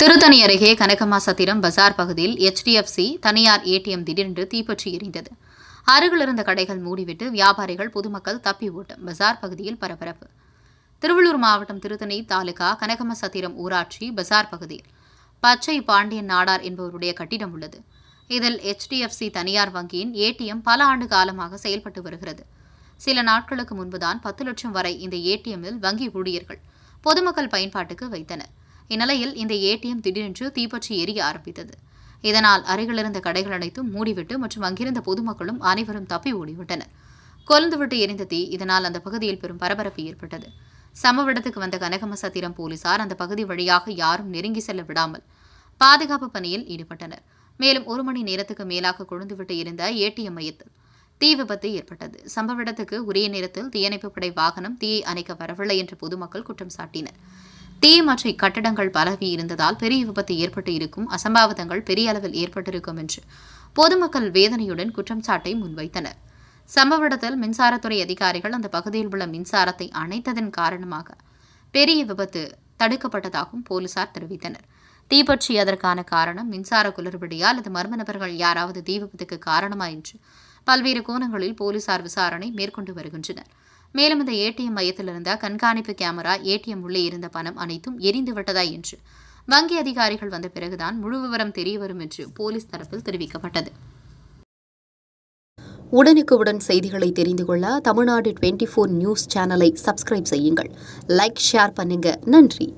திருத்தணி அருகே கனகமாசத்திரம் பஜார் பகுதியில் எச்டிஎஃப்சி தனியார் ஏடிஎம் திடீரென்று தீப்பற்றி எரிந்தது. அருகில் இருந்த கடைகள் மூடிவிட்டு வியாபாரிகள் பொதுமக்கள் தப்பி ஓட்டம். பஜார் பகுதியில் பரபரப்பு. திருவள்ளூர் மாவட்டம் திருத்தணி தாலுகா கனகமசத்திரம் ஊராட்சி பஜார் பகுதியில் பச்சை பாண்டியன் நாடார் என்பவருடைய கட்டிடம் உள்ளது. இதில் எச்டிஎஃப்சி தனியார் வங்கியின் ஏடிஎம் பல ஆண்டு காலமாக செயல்பட்டு வருகிறது. சில நாட்களுக்கு முன்புதான் பத்து லட்சம் வரை இந்த ஏடிஎம்மில் வங்கி ஊழியர்கள் பொதுமக்கள் பயன்பாட்டுக்கு வைத்தனர். இந்நிலையில் இந்த ஏடிஎம் திடீரென்று தீப்பற்றி எரிய ஆரம்பித்தது. இதனால் அருகிலிருந்த கடைகள் அனைத்தும் மூடிவிட்டு மற்றும் அங்கிருந்த பொதுமக்களும் அனைவரும் தப்பி ஓடிவிட்டனர். கொழுந்துவிட்டு எரிந்த தீ இதனால் அந்த பகுதியில் பெரும் பரபரப்பு ஏற்பட்டது. சம்பவ இடத்துக்கு வந்த கனகமசத்திரம் போலீசார் அந்த பகுதி வழியாக யாரும் நெருங்கி செல்ல விடாமல் பாதுகாப்பு பணியில் ஈடுபட்டனர். மேலும் ஒரு மணி நேரத்துக்கு மேலாக கொழுந்துவிட்டு இருந்த ஏடிஎம் மையத்தில் தீ விபத்து ஏற்பட்டது. சம்பவ இடத்துக்கு உரிய நேரத்தில் தீயணைப்பு படை வாகனம் தீயை அணைக்க வரவில்லை என்று பொதுமக்கள் குற்றம் சாட்டினர். தீ கட்டடங்கள் பரவி இருந்ததால் பெரிய விபத்து ஏற்பட்டு இருக்கும் அசம்பாவிதங்கள் பெரிய அளவில் ஏற்பட்டிருக்கும் என்று பொதுமக்கள் வேதனையுடன் குற்றம் சாட்டை முன்வைத்தனர். சம்பவ இடத்தில் மின்சாரத்துறை அதிகாரிகள் அந்த பகுதியில் உள்ள மின்சாரத்தை அணைத்ததன் காரணமாக பெரிய விபத்து தடுக்கப்பட்டதாகவும் போலீசார் தெரிவித்தனர். தீப்பற்றியதற்கான காரணம் மின்சார குளறுபடியா அல்லது மர்ம நபர்கள் யாராவது தீ விபத்துக்கு காரணமா என்று பல்வேறு கோணங்களில் போலீசார் விசாரணை மேற்கொண்டு வருகின்றனர். மேலும் இந்த ஏடிஎம் மையத்தில் இருந்த கண்காணிப்பு கேமரா ஏடிஎம் உள்ளே இருந்த பணம் அனைத்தும் எரிந்து விட்டதா என்று வங்கி அதிகாரிகள் வந்த பிறகுதான் முழு விவரம் தெரியவரும் என்று போலீஸ் தரப்பில் தெரிவிக்கப்பட்டது. உடனுக்குடன் செய்திகளை தெரிந்து கொள்ள தமிழ்நாடு டுவெண்ட்டி ஃபோர் நியூஸ் சேனலை சப்ஸ்கிரைப் செய்யுங்கள். லைக் ஷேர் பண்ணுங்க. நன்றி.